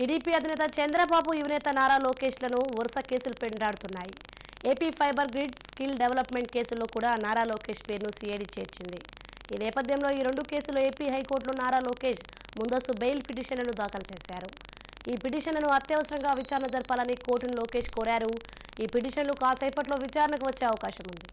TDP అధినేత చంద్రబాబు యువనేత నారా లోకేష్లను వరుస కేసులు పెండాడుతున్నాయి. AP fiber grid skill development కేసుల్లో కూడా నారా లోకేష్ పేరును సిఐడి చేర్చింది. ఈ నేపథ్యంలో ఈ రెండు కేసులు ఏపీ హైకోర్టులో నారా లోకేష్ ముందస్తు బెయిల్ పిటిషన్లను దాఖలు చేశారు. ఈ పిటిషన్లను అత్యవసరంగా విచారణ జరపాలని కోర్టును లోకేష్ కోరారు. ఈ పిటిషన్లు కాసేపట్లో విచారణకు వచ్చే అవకాశం ఉంది.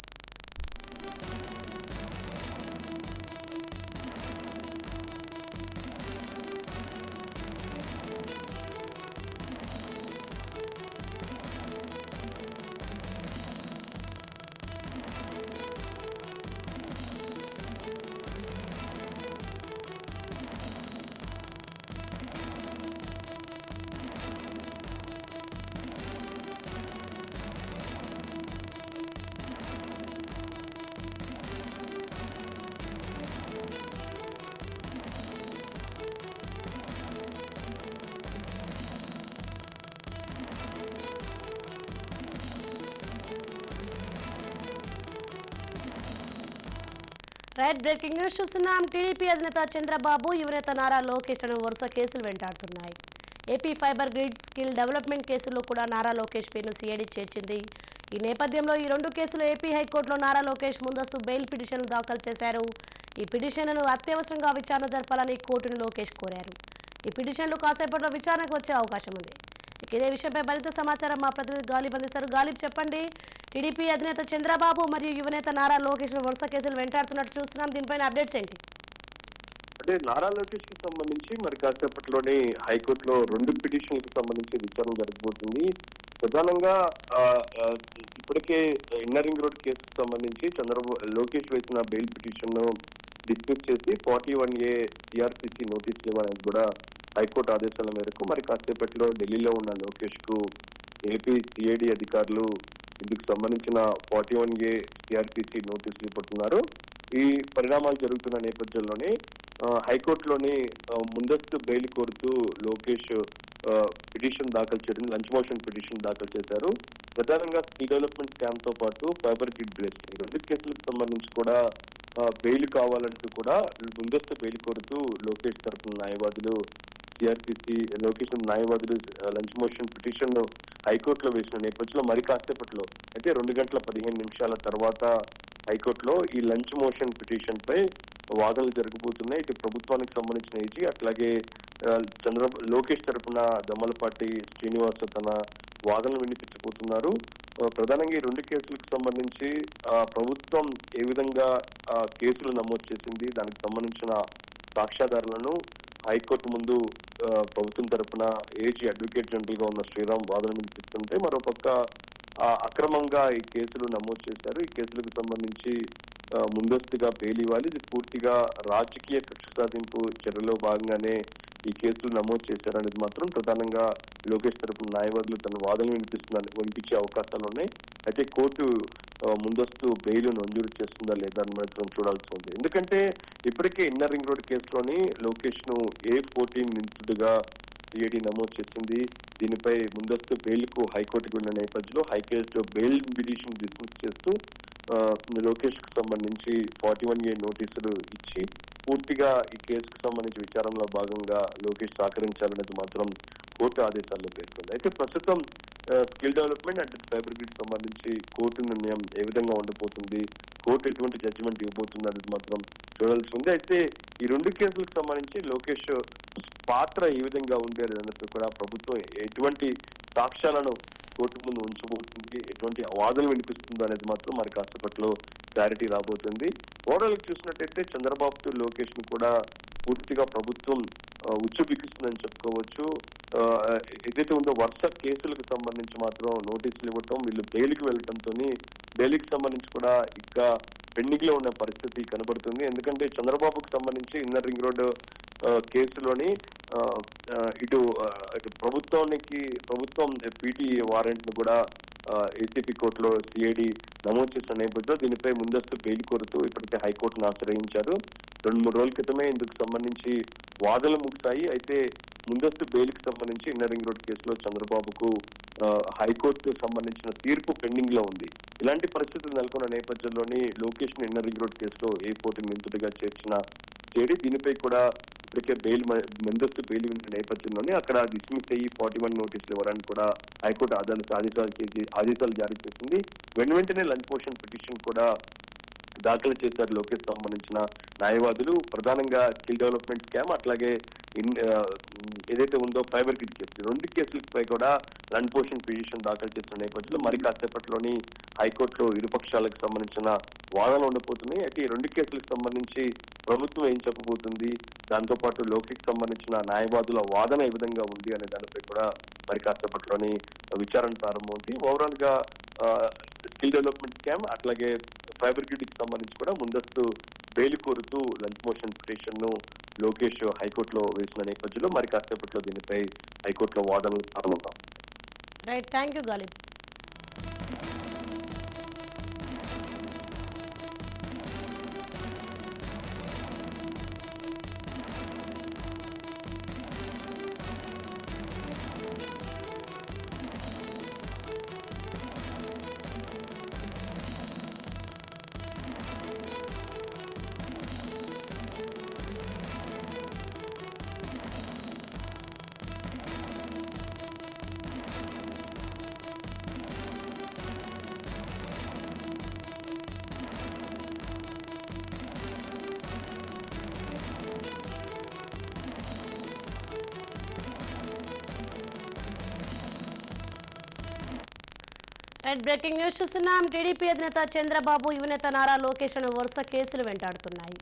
రైట్ బ్రేకింగ్ న్యూస్ చూస్తున్నాం. టీడీపీ అధినేత చంద్రబాబు యువనేత నారా లోకేష్లను వరుస కేసులు వెంటాడుతున్నాయి. AP fiber grid skill development కేసుల్లో కూడా నారా లోకేష్ పేరును సిఐడి చేర్చింది. ఈ నేపథ్యంలో ఈ రెండు కేసులు ఏపీ హైకోర్టులో నారా లోకేష్ ముందస్తు బెయిల్ పిటిషన్లు దాఖలు చేశారు. ఈ పిటిషన్లను అత్యవసరంగా విచారణ జరపాలని కోర్టును లోకేష్ కోరారు. ఈ పిటిషన్లు కాసేపట్లో విచారణకు వచ్చే అవకాశం ఉంది. ఇక ఇదే విషయంపై మరింత సమాచారం మా ప్రతినిధి గాలిబ్ అందిస్తారు గాలిబ్ చెప్పండి. టీడీపీ అధినేత చంద్రబాబు మరియు యువనేత నారా లోకేష్ వరుస కేసులు వెంటాడుతున్నట్టు చూస్తున్నాం. దీనిపైన అప్డేట్స్ ఏంటి? అంటే నారా లోకేష్కి సంబంధించి మరి కాసేపట్లోనే హైకోర్టులో రెండు పిటిషన్లకు సంబంధించి విచారణ జరగబోతుంది. ప్రధానంగా ఇప్పటికే ఇన్నరింగ్ రోడ్ కేసుకు సంబంధించి చంద్రబాబు లోకేష్ వేసిన బెయిల్ పిటిషన్ను డిస్మిస్ చేసి forty one A CRPC notice ఇవ్వాలని కూడా హైకోర్టు ఆదేశాల మేరకు మరి కాసేపట్లో ఢిల్లీలో ఉన్న లోకేష్కు ఏపీ సిఐడి అధికారులు ఇందుకు సంబంధించిన ఫార్టీ వన్ ఏ సిఆర్పిసి నోటీసులు ఇవ్వబోతున్నారు ఈ పరిణామాలు జరుగుతున్న నేపథ్యంలోనే హైకోర్టులోని ముందస్తు బెయిల్ కోరుతూ లోకేష్ పిటిషన్ దాఖలు చేయడం లంచ్ మోషన్ పిటిషన్ దాఖలు చేశారు. ప్రధానంగా స్కిల్ డెవలప్మెంట్ స్కామ్తో పాటు ఫైబర్ కిడ్ బ్రేస్ ఈ రెండు కేసులకు సంబంధించి కూడా బెయిల్ కావాలంటూ కూడా ముందస్తు బెయిల్ కోరుతూ లోకేష్ తరఫున న్యాయవాదులు సిఆర్పిసి లోకేష్ న్యాయవాదులు లంచ్ మోషన్ పిటిషన్ హైకోర్టులో వేసిన నేపథ్యంలో మరి కాసేపట్లో అయితే రెండు గంటల పదిహేను నిమిషాల తర్వాత హైకోర్టులో ఈ లంచ్ మోషన్ పిటిషన్ పై వాదనలు జరగబోతున్నాయి. ఇది ప్రభుత్వానికి సంబంధించిన ఏజీ అట్లాగే చంద్ర లోకేష్ తరపున దమ్మలపాటి శ్రీనివాస్ తన వాదనలు వినిపించబోతున్నారు. ప్రధానంగా ఈ రెండు కేసులకు సంబంధించి ప్రభుత్వం ఏ విధంగా కేసులు నమోదు చేసింది దానికి సంబంధించిన సాక్ష్యాధారాలను హైకోర్టు ముందు ప్రభుత్వం తరఫున ఏజీ అడ్వకేట్ జనరల్గా ఉన్న శ్రీరామ్ వాదన వినిపిస్తుంటే మరోపక్క అక్రమంగా ఈ కేసులు నమోదు చేశారు. ఈ కేసులకు సంబంధించి ముందస్తుగా బెయిల్ ఇవ్వాలి ఇది పూర్తిగా రాజకీయ కక్ష సాధింపు చర్యలో భాగంగానే ఈ కేసులు నమోదు చేశారనేది మాత్రం ప్రధానంగా లోకేష్ తరపు న్యాయవాదులు తన వాదనలు వినిపిస్తున్నారు వినిపించే అవకాశాలు ఉన్నాయి. అయితే కోర్టు ముందస్తు బెయిల్ మంజూరు చేస్తుందా లేదా అని మాత్రం చూడాల్సి ఉంది. ఎందుకంటే ఇప్పటికే ఇన్నర్ రింగ్ రోడ్ కేసులోని లోకేష్ను ఏ ఫోర్టీన్ నిందితుడిగా సిఐడి నమోదు చేసింది. దీనిపై ముందస్తు బెయిల్కు హైకోర్టుకు వెళ్ళిన నేపథ్యంలో హైకోర్టు బెయిల్ పిటిషన్ డిస్మిస్ చేస్తూ లోకేష్కు సంబంధించి ఫార్టీ వన్ ఏ నోటీసులు ఇచ్చి పూర్తిగా ఈ కేసుకు సంబంధించి విచారంలో భాగంగా లోకేష్ సహకరించాలనేది మాత్రం కోర్టు ఆదేశాల్లో పేర్కొంది. అయితే ప్రస్తుతం skill development and cyber grid సంబంధించి కోర్టు నిర్ణయం ఏ విధంగా ఉండబోతుంది? కోర్టు ఎటువంటి జడ్జిమెంట్ ఇవ్వబోతుంది అనేది మాత్రం చూడాల్సి ఉంది అయితే ఈ రెండు కేసులకు సంబంధించి లోకేష్ పాత్ర ఏ విధంగా ఉంది అనేది కూడా ప్రభుత్వం ఎటువంటి సాక్ష్యాలను కోర్టు ముందు ఉంచబోతుంది? ఎటువంటి వాదనలు వినిపిస్తుందో అనేది మాత్రం మరి కాసేపట్లో క్లారిటీ రాబోతుంది. ఓవరాల్ చూసినట్టయితే చంద్రబాబు లోకేష్ను కూడా పూర్తిగా ప్రభుత్వం ఉచ్చుబిక్కుస్తుందని చెప్పుకోవచ్చు. ఏదైతే ఉందో వరుస కేసులకు సంబంధించి మాత్రం నోటీసులు ఇవ్వటం వీళ్ళు బెయిల్కి వెళ్ళటంతో బెయిల్కి సంబంధించి కూడా ఇంకా పెండింగ్లో ఉన్న పరిస్థితి కనబడుతుంది. ఎందుకంటే చంద్రబాబుకు సంబంధించి ఇన్నర్ రింగ్ రోడ్ కేసులోని ఇటు ఇటు ప్రభుత్వానికి ప్రభుత్వం పీటీ వారెంట్ను కూడా ఏసీపీ కోర్టులో సిఐడి నమోదు చేసిన నేపథ్యంలో దీనిపై ముందస్తు బెయిల్ కోరుతూ ఇప్పటికే హైకోర్టును ఆశ్రయించారు. రెండు మూడు రోజుల క్రితమే ఇందుకు సంబంధించి వాదనలు ముగిశాయి. అయితే ముందస్తు బెయిల్కి సంబంధించి ఇన్నర్ రింగ్ రోడ్ కేసులో చంద్రబాబుకు హైకోర్టు సంబంధించిన తీర్పు పెండింగ్లో ఉంది. ఇలాంటి పరిస్థితులు నెలకొన్న నేపథ్యంలోని లోకేష్ని ఇన్నర్ రింగ్ రోడ్ కేసులో ఏ కోర్టు నిందితుడిగా చేర్చిన సిఐడి దీనిపై కూడా ఇప్పటికే బెయిల్ ముందస్తు బెయిల్ ఉన్న నేపథ్యంలోనే అక్కడ డిస్మిస్ అయ్యి ఫార్టీ వన్ నోటీసులు ఇవ్వడానికి కూడా హైకోర్టు ఆదేశాలు చేసి- ఆదేశాలు జారీ చేసింది. వెను వెంటనే లంచ్ మోషన్ పిటిషన్ కూడా దాఖలు చేశారు లోకేష్ సంబంధించిన న్యాయవాదులు. ప్రధానంగా స్కిల్ డెవలప్మెంట్ స్కామ్ అట్లాగే ఇన్ ఏదైతే ఉందో ఫైబర్ కిట్ కేసు రెండు కేసులపై కూడా లండ్ పోషన్ పిటిషన్ దాఖలు చేసిన నేపథ్యంలో మరి కాసేపట్లోని హైకోర్టులో ఇరుపక్షాలకు సంబంధించిన వాదనలు ఉండబోతున్నాయి. అయితే ఈ రెండు కేసులకు సంబంధించి ప్రభుత్వం ఏం చెప్పబోతుంది? దాంతో పాటు లోకేష్ సంబంధించిన న్యాయవాదుల వాదన ఏ విధంగా ఉంది అనే దానిపై కూడా మరి కాసేపట్లోని విచారణ ప్రారంభమవుతుంది. ఓవరాల్గా స్కిల్ డెవలప్మెంట్ స్కామ్ అట్లాగే ఫైబర్ గ్రిడ్కి సంబంధించి కూడా ముందస్తు బెయిల్ కోరుతూ లంచ్ మోషన్ పిటిషన్ను లోకేష్ హైకోర్టులో వేసిన నేపథ్యంలో మరి కాసేపట్లో దీనిపై హైకోర్టులో వాదనలు ప్రారంభం right. Thank you Ghalib. Right breaking news చూస్తున్నాం టీడీపీ అధినేత చంద్రబాబు యువనేత నారా లోకేష్ను వరుస కేసులు వెంటాడుతున్నాయి.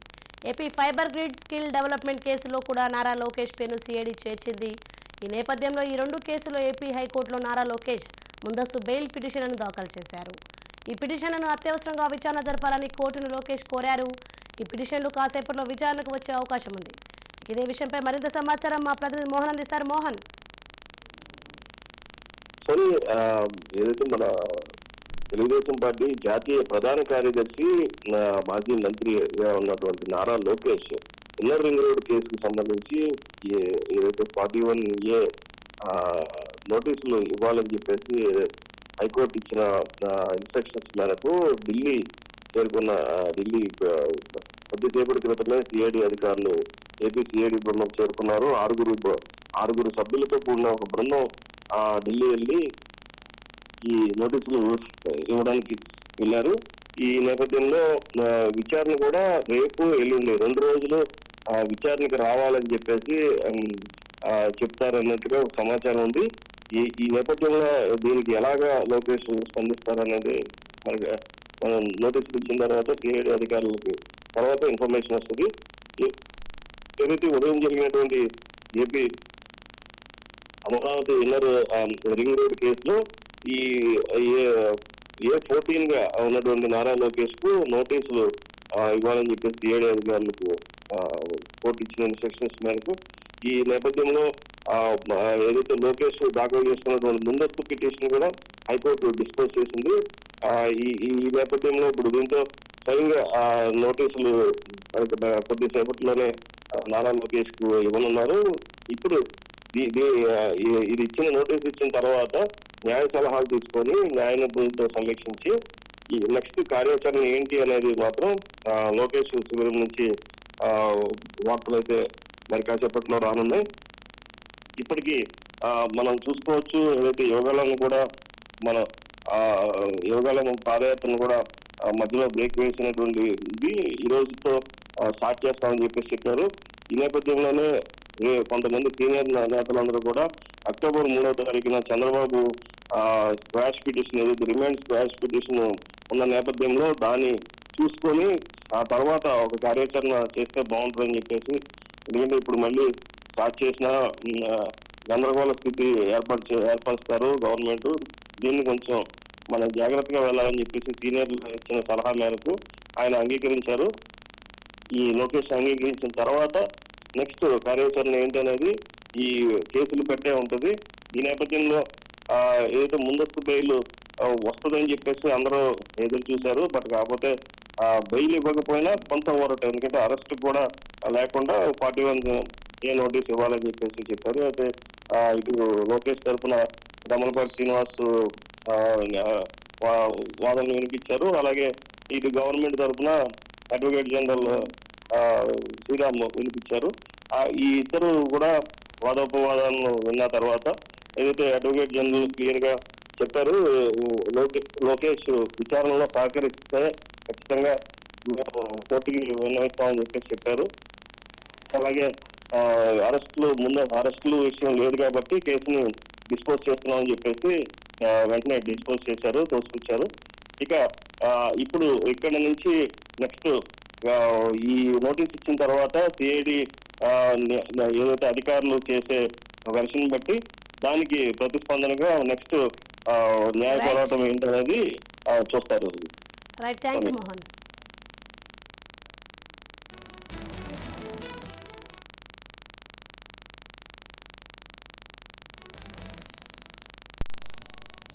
AP fiber grid skill development కేసులో కూడా నారా లోకేష్ పేరును సిఐడి చేర్చింది. ఈ నేపథ్యంలో ఈ రెండు కేసులో ఏపీ హైకోర్టులో నారా లోకేష్ ముందస్తు బెయిల్ పిటిషన్ను దాఖలు చేశారు. ఈ పిటిషన్ను అత్యవసరంగా విచారణ జరపాలని కోర్టును లోకేష్ కోరారు. ఈ పిటిషన్లు కాసేపట్లో విచారణకు వచ్చే అవకాశం ఉంది. ఇదే విషయంపై మరింత సమాచారం మా ప్రతినిధి మోహన్ అందిస్తారు. మోహన్. సరే ఏదైతే మన తెలుగుదేశం పార్టీ జాతీయ ప్రధాన కార్యదర్శి మాజీ మంత్రిగా ఉన్నటువంటి Nara Lokesh inner ring road కేసుకు సంబంధించి ఏదైతే ఫార్టీ వన్ ఏ నోటీసులు ఇవ్వాలని చెప్పేసి హైకోర్టు ఇచ్చిన ఇన్స్ట్రక్షన్స్ మేరకు ఢిల్లీ చేరుకున్న ఢిల్లీ కొద్దిసేపటి క్రితమే సిఐడి అధికారులు ఏపీ సిఐడి బృందం చేరుకున్నారు. ఆరుగురు ఆరుగురు సభ్యులతో కూడిన ఒక బృందం ఢిల్లీ వెళ్ళి ఈ నోటీసులు ఇవ్వడానికి వెళ్ళారు. ఈ నేపథ్యంలో విచారణ కూడా రేపు ఎల్లుండి రెండు రోజులు ఆ, విచారణకి రావాలని చెప్పేసి చెప్తారన్నట్టుగా ఒక సమాచారం ఉంది. ఈ ఈ నేపథ్యంలో దీనికి ఎలాగా లోకేష్ స్పందిస్తారనేది మనకి మనం నోటీసులు ఇచ్చిన తర్వాత సిఐడి అధికారులకు తర్వాత ఇన్ఫర్మేషన్ వస్తుంది. ఏదైతే ఉదయం జరిగినటువంటి AP Amaravati inner ring road కేసులో ఈ ఏ ఫోర్టీన్గా ఉన్నటువంటి నారా లోకేష్కు నోటీసులు ఇవ్వాలని చెప్పేసి సిఐడి అధికారులకు కోర్టు ఇచ్చిన ఇన్స్ట్రక్షన్స్ మేరకు ఈ నేపథ్యంలో ఏదైతే లోకేష్ దాఖలు చేసుకున్నటువంటి ముందస్తు పిటిషన్ కూడా హైకోర్టు డిస్పోజ్ చేసింది. ఈ ఈ నేపథ్యంలో ఇప్పుడు దీంతో స్వయంగా నోటీసులు కొద్దిసేపట్లోనే నారా లోకేష్కు ఇవ్వనున్నారు. ఇప్పుడు ఇది ఇచ్చిన నోటీస్ ఇచ్చిన తర్వాత న్యాయ సలహాలు తీసుకొని న్యాయ నిపుణులతో సమీక్షించి ఈ నెక్స్ట్ కార్యాచరణ ఏంటి అనేది మాత్రం లోకేష్ శిబిరం నుంచి ఆ, వార్తలు అయితే మరి కాసేపట్లో రానున్నాయి. ఇప్పటికీ ఆ, మనం చూసుకోవచ్చు ఏదైతే యోగాలను కూడా మన ఆ, యోగాలను పాదయాత్రను కూడా మధ్యలో బ్రేక్ వేసినటువంటి ఇది ఈ రోజుతో స్టార్ట్ చేస్తామని చెప్పేసి చెప్పారు. ఈ నేపథ్యంలోనే కొంతమంది సీనియర్ నేతలందరూ కూడా అక్టోబర్ మూడో తారీఖున చంద్రబాబు స్క్వాష్ పిటిషన్ ఏదైతే రిమైండ్ స్క్వాష్ పిటిషన్ ఉన్న నేపథ్యంలో దాన్ని చూసుకొని ఆ తర్వాత ఒక కార్యాచరణ చేస్తే బాగుంటుందని చెప్పేసి ఎందుకంటే ఇప్పుడు మళ్ళీ స్టార్ట్ చేసిన గందరగోళ స్థితి ఏర్పరిచే ఏర్పరుస్తారు గవర్నమెంట్. దీన్ని కొంచెం మనం జాగ్రత్తగా వెళ్ళాలని చెప్పేసి సీనియర్లు ఇచ్చిన సలహా మేరకు ఆయన అంగీకరించారు. ఈ లోకేష్ అంగీకరించిన తర్వాత నెక్స్ట్ కార్యాచరణ ఏంటనేది ఈ కేసులు పెట్టే ఉంటుంది. ఈ నేపథ్యంలో ఆ, ఏదైతే ముందస్తు బెయిల్ వస్తుందని చెప్పేసి అందరూ ఎదురు చూశారు. బట్ కాకపోతే ఆ బెయిల్ ఇవ్వకపోయినా కొంత ఓరట ఎందుకంటే అరెస్ట్ కూడా లేకుండా ఫార్టీ వన్ ఏ నోటీస్ ఇవ్వాలని చెప్పేసి చెప్పారు. అయితే ఆ, ఇటు లోకేష్ తరఫున రమణపాటి శ్రీనివాస్ వాదనలు వినిపించారు. అలాగే ఇటు గవర్నమెంట్ తరఫున అడ్వకేట్ జనరల్ శ్రీరామ్ వినిపించారు. ఈ ఇద్దరు కూడా వాదోపవాదాలను విన్న తర్వాత ఏదైతే అడ్వకేట్ జనరల్ క్లియర్గా చెప్పారు లోకేష్ విచారణలో సహకరిస్తే ఖచ్చితంగా కోర్టుకి విన్నవిస్తామని చెప్పేసి చెప్పారు. అలాగే అరెస్టులు ముందు అరెస్టులు విషయం లేదు కాబట్టి కేసుని డిస్పోజ్ చేస్తున్నామని చెప్పేసి వెంటనే డిస్పోజ్ చేశారు తోసుకొచ్చారు ఇక ఇప్పుడు ఇక్కడ నుంచి నెక్స్ట్ ఈ నోటీస్ ఇచ్చిన తర్వాత సిఐడి ఏదైతే అధికారులు చేసే వెర్షన్ బట్టి దానికి ప్రతిస్పందనగా నెక్స్ట్ న్యాయ. పోరాటం ఏంటనేది చూస్తారు. Right thank you Mohan.